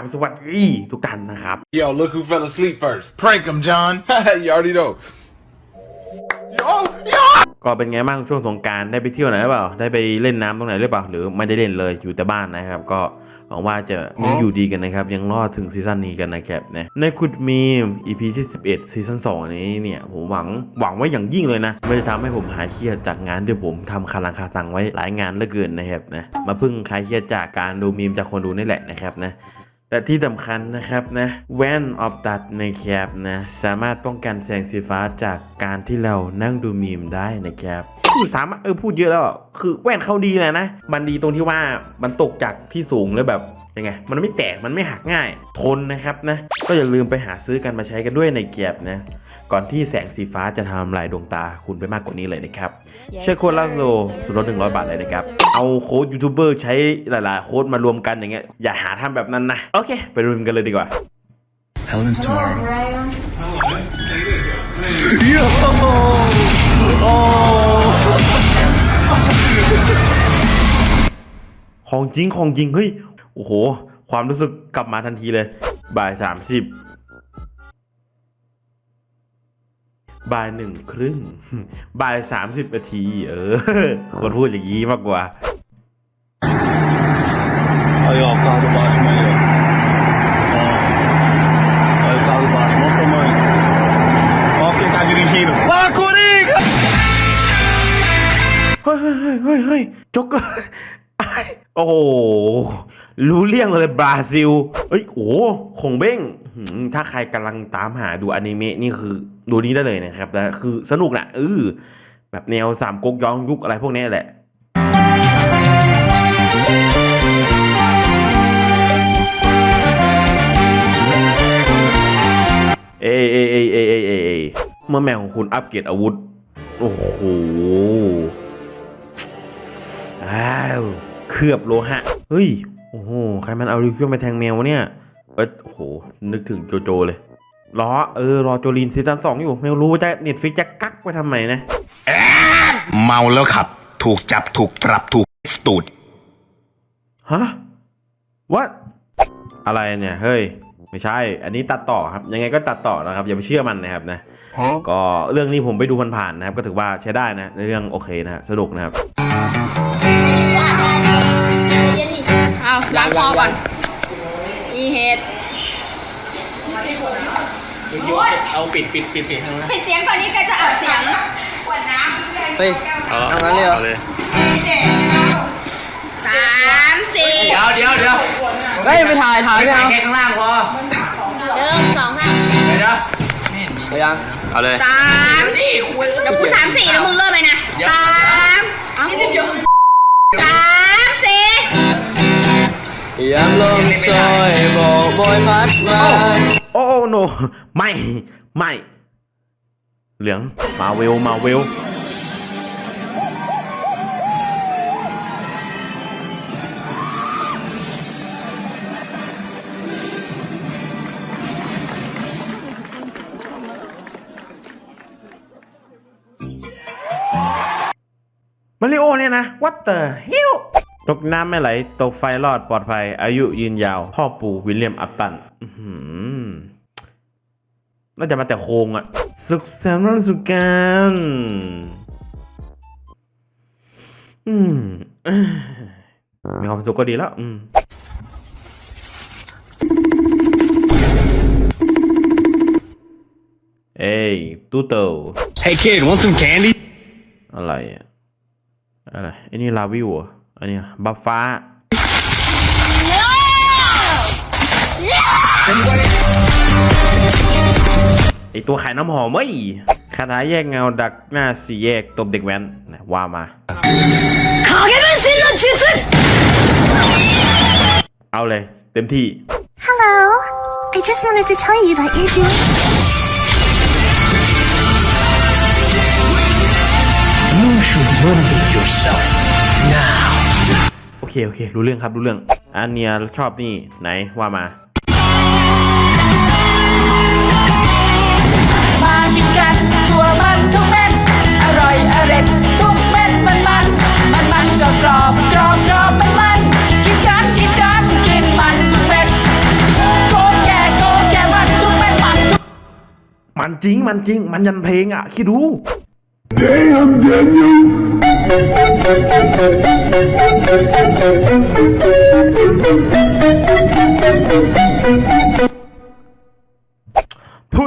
บสวัสดีทุกท่านนะครับ Yo, look who fell asleep first. Prank him, John. you already know. Yo, yo. ก็เป็นไงบ้างช่วงสงกรารได้ไปเที่ยวไหนหรือเปล่า ได้ไปเล่นน้ำตรงไหนหรือเปล่า หรือไม่ได้เล่นเลยอยู่แต่บ้านนะครับ ก็หวังว่าจะยังอยู่ดีกันนะครับ ยังรอดถึงซีซั่นนี้กันนะครับนะในคุดมีม EP ที่ 11 ซีซั่น2 นี้เนี่ยผมหวังหวังไว้อย่างยิ่งเลยนะมันจะทำให้ผมหายเครียดจากงานที่ผมทำคารังคาตังไว้หลายงานเหลือเกินนะครับนะมาพึ่งคลายเครียดจากการดูมีมจากคนดูนี่แหละนะครับนะ แต่ที่สำคัญนะครับนะแว่นออฟตัดในแคปนะสามารถป้องกันแสงสีฟ้าจากการที่เรานั่งดูมีมได้นะครับสามารถเออพูดเยอะแล้วคือแว่นเขาดีเลยนะ มันดีตรงที่ว่ามันตกจากที่สูงแล้วแบบยังไงมันไม่แตกมันไม่หักง่าย ทนนะครับนะ ก็อย่าลืมไปหาซื้อกันมาใช้กันด้วยในแคปนะ ก่อนที่แสงสีฟ้าจะทำลายดวงตาคุณไปมากกว่านี้เลยนะครับ yes, ใช้โค้ดลักโซส่วนลด100 บาทเลยนะครับ เอาโค้ดยูทูบเบอร์ใช้หลายๆ โค้ดมารวมกันอย่างเงี้ยอย่าหาทำแบบนั้นนะ โอเค ไปรุมกันเลยดีกว่า Helen's tomorrow. ของจริงของจริงเฮ้ย โอ้โห ความรู้สึกกลับมาทันทีเลย บ่าย 30 บบ่ายหนึ่งครึ่งบ่ายสามสิบนาที เออคนพูดอย่างนี้มากกว่า Ayağa kaldı başıma yok. Ayağa kaldı başıma okumayın. Okey, ben gireyim. Bana koruyun! เฮ้ยเฮ้ยเฮ้ยเฮ้ยเฮ้ยจ็อกเกอร์โอ้โหรู้เรื่องเลยบราซิล เอ้ยโอ้โหคงเบ้งหืม ถ้าใครกำลังตามหาดูอนิเมะนี่คือดูนี้ได้เลยนะครับแต่คือสนุกนะเออแบบแนวสามก๊กย้อนยุคอะไรพวกนี้แหละเอเอเอเอเอเอเอเมื่อแม่ของคุณอัปเกรดอาวุธ โอ้โหอ้าวเคลือบโลหะ เฮ้ย โอ้โห ใครมันเอาลิเครื่องไปแทงแมววะเนี่ย เอ้ยโอ้โห นึกถึงโจโจเลย รอ เออ รอโจลินซีซั่นสองอยู่ ไม่รู้ว่าจะเน็ตฟิกจะกักไปทำไมนะ เมาแล้วขับ ถูกจับถูกปรับถูกสตูดฮะวัดอะไรเนี่ย เฮ้ย ไม่ใช่ อันนี้ตัดต่อครับ ยังไงก็ตัดต่อนะครับ อย่าไปเชื่อมันนะครับนะ ก็เรื่องนี้ผมไปดูผ่านๆนะครับ ก็ถือว่าใช้ได้นะ ในเรื่องโอเคนะฮะสนุกนะครับ เอาล้างคอก่อน มีเห็ด เอาปิดปิดปิดปิดข้างล่างปิดเสียงก่อนนี่ใครจะอัดเสียงเฮ้ยเอางั้นเลยเหรอสามสี่เดี๋ยวเดี๋ยวเดี๋ยวเฮ้ยไปถ่ายถ่ายไม่เอาแค่ข้างล่างพอหนึ่งสองสามเดี๋ยวเดี๋ยวไปยังเอาเลยสามเดี๋ยวพูดสามสี่แล้วมึงเริ่มเลยนะสามเอาสามสี่ยามลมซอยโบกโบยพัดมา โนไม่ ไม่ เหลือง มาเวล มาเวล มาริโอเนี่ยนะ what the hell ตกน้ำไม่ไหล ตกไฟรอดปลอดภัย อายุยืนยาว พ่อปู่วิลเลียมอัปตัน น่าจะมาแต่โครงอะสุขสันต์วันสุกรารอืมเอ้ยมีความสุขก็ดีแล้วอืมเอ้ยตู้เตา Hey kid want some candy อะไรอะอะไรไอ้นี่ลาวิวเหรออันนี้บัฟฟ้า ไอตัวขายน้ำหอมเว้ยคาถาแยกเงาดักหน้าสี่แยกตบเด็กแว้นนะว่ามาเอาเลย เต็มที่ Hello. I just wanted to tell you that you're doing. You should motivate yourself now โอเค โอเค รู้เรื่องครับ รู้เรื่องอันเนี้ยชอบนี่ ไหนว่ามา กินกันตัวมันทุกเม็ดอร่อยอร็ดทุกเม็ดมันมันมันมันก็กรอบกรอบกรอบมันมันกินกันกินกันกินมันทุกเม็ดโกแก่โกแก่มันทุกเม็ดมันมันจริงมันจริง มันยันเพลงอะคิดดู Damn, Daniel! เ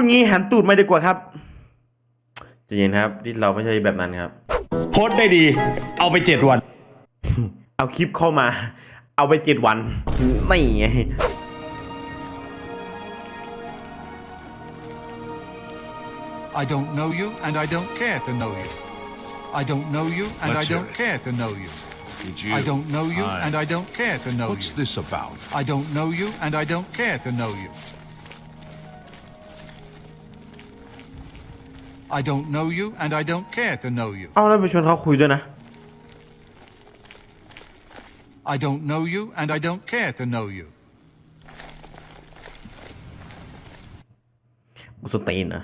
ดงี้หันตูดไม่ดีกว่าครับใจะเย็นครับที่เราไม่ใช่แบบนั้นครับ โพสต์ได้ดี เอาไปเจ็ดวัน เอาคลิปเข้ามา เอาไปเจ็ดวัน ไม่ไง I don't know you, and I don't care to know you. I don't know you, and Let's I hear don't it. care to know you. Did you? I don't know you, Aye. and I don't care to know What's you. this about? I don't know you, and I don't care to know you. I don't know you, and I don't care to know you. เอาแล้วไปชวนเขาคุยด้วยนะ I don't know you, and I don't care to know you. อุสตีนนะ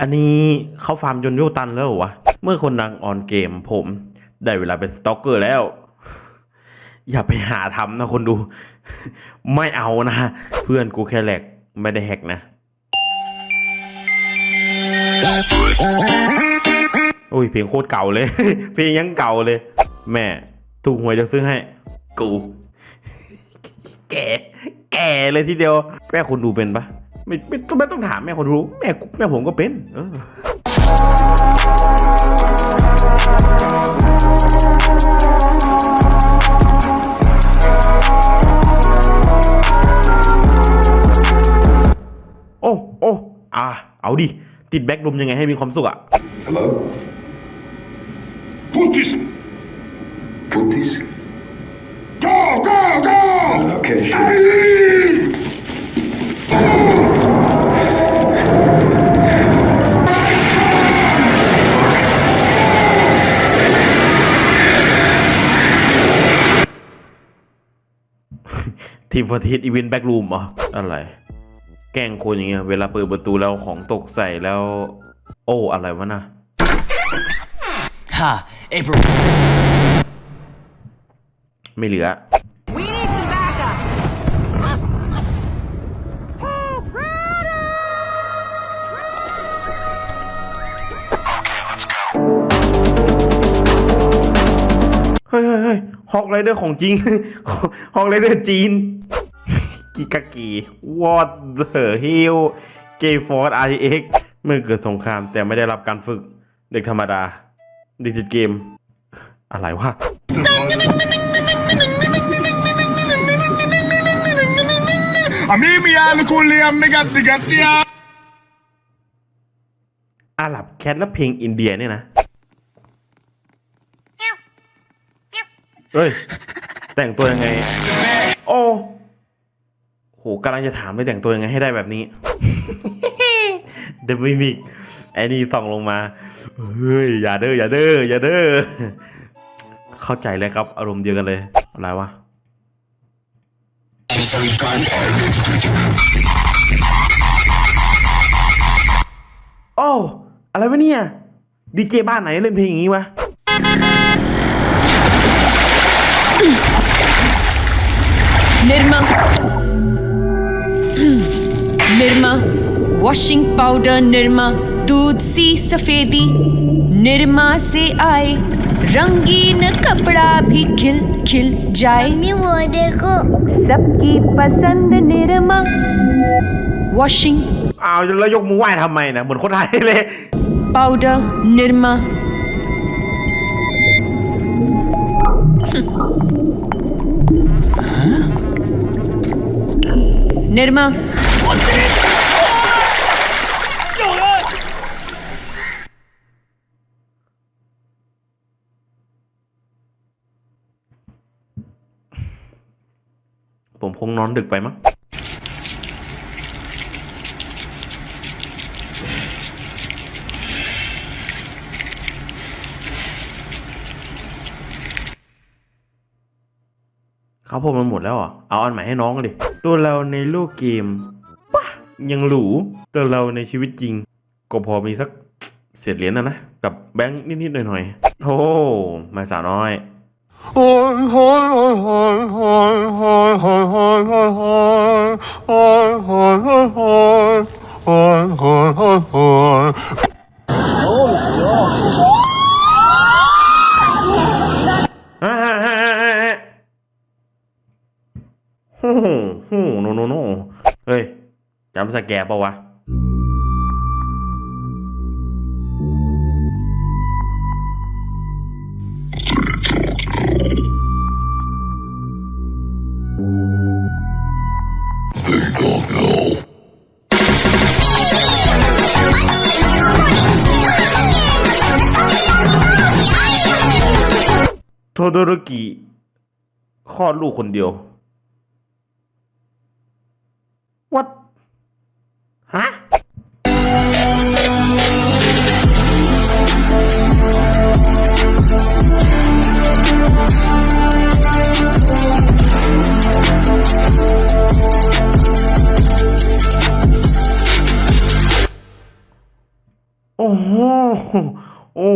อันนี้เขาฟาร์มจนวิวตันแล้ววะ เมื่อคนดังออนเกมผม ได้เวลาเป็นสต็อกเกอร์แล้ว อย่าไปหาทำนะคนดู ไม่เอานะ เพื่อนกูแค่แหลกไม่ได้แฮกนะ โอ้ยเพลงโคตรเก่าเลย เพลงยังเก่าเลย แม่ถูกหวยจะซื้อให้ กู แก่ แก่เลยทีเดียว แม่คนดูเป็นปะ ไม่ไม่ก็ไม่ต้องถามแม่คนดูแม่กูแม่ผมก็เป็นเออโอ้โอ้อะเอาดิ ติดแบ็กลุมยังไงให้มีความสุขอะ Hello? Put this. Put this. Go, go, go! Okay, sure. ทีมพอทีสอีเวนต์แบ็กรูมเหรออะไร แกล้งคนอย่างเงี้ย เวลาเปิดประตูแล้วของตกใส่แล้ว โอ้ อะไรวะนะ Ha, April. ไม่เหลือ เฮ้ยเฮ้ยเฮ้ยฮอกไรเดอร์ของจริงฮอกไรเดอร์จีน กิกากิ What the hell เกย์ฟอร์ด RTX เมื่อเกิดสงครามแต่ไม่ได้รับการฝึก เด็กธรรมดาเด็กติดเกม อะไรวะ Amici, alcuni ammigati gatti. อาหรับแคทและเพลงอินเดียเนี่ยนะ เฮ้ย แต่งตัวยังไง โอ้โหกำลังจะถามเลยแต่งตัวยังไงให้ได้แบบนี้ เดมิมิกไอ้นี่ส่องลงมา เฮ้ย อย่าเด้อ อย่าเด้อ อย่าเด้อ เข้าใจเลยครับ อารมณ์เดียวกันเลย อะไรวะโอ้ อะไรวะเนี่ย ดีเจบ้านไหนเล่นเพลงอย่างนี้วะ निरमा Nirma washing powder Nirma दूध सी सफेदी निरमा से आए रंगीन कपड़ा भी खिल खिल जाए मम्मी वो देखो सबकी पसंद निरमा वॉशिंग อ้าวแล้วยกมือไหว้ทำไมนะเหมือนคนไทยเลย पाउडर निरमा Nerma. ผมคงนอนดึกไปมั้ง เขาผมมันหมดแล้วเหรอเอาอันใหม่ให้น้องดิตัวเราในโลกเกมปะยังหรูตัวเราในชีวิตจริง ก็พอมีสักเศษเหรียญนะนะ กับแบงค์นิดๆหน่อยๆโอ้มาสาวน้อยฮ่า ฮู้ฮู้โนโนโนเฮ้ยจำสแกปะวะโทโดโรกิคลอดลูกคนเดียว วัดฮะโอ้โหโอ้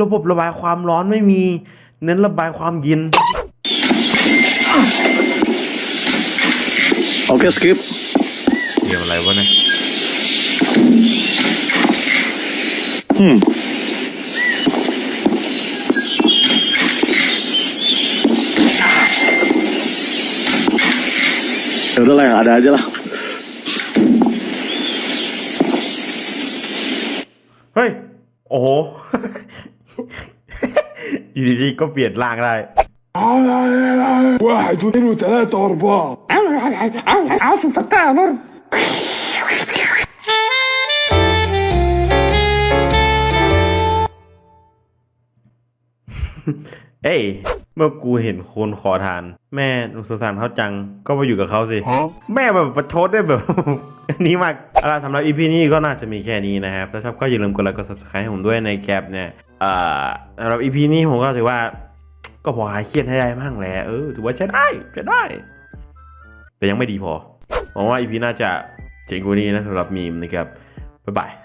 ระบบระบายความร้อนไม่มี เน้นระบายความเย็น Oke, skip. เกี่ยวอะไรวะเนี่ย Hmm. Ya udah lah, yang ada aja lah. เฮ้ย โอ้โห อยู่ดีๆก็เปลี่ยนร่างได้ واحد واثنين وثلاثة وأربعة عاوز تتكبر เอ้ย เมื่อกูเห็นคนขอทาน แม่หนุสงสารเขาจัง ก็ไปอยู่กับเขาสิ แม่แบบประชดได้แบบ อันนี้มากเอาล่ะสำหรับ EP นี้ก็น่าจะมีแค่นี้นะครับ ถ้าชอบก็อย่าลืมกดไลค์กด subscribe ให้ผมด้วยในแกลบเนี่ยอ่าสำหรับ EP นี้ผมก็ถือว่า ก็พอหายเครียดให้ได้มั่งแหละ เออ ถือว่าใช้ได้ใช้ได้ แต่ยังไม่ดีพอ หวังว่าอีพีน่าจะเจ๋งกว่านี้นะสำหรับมีมนะครับ บ๊ายบาย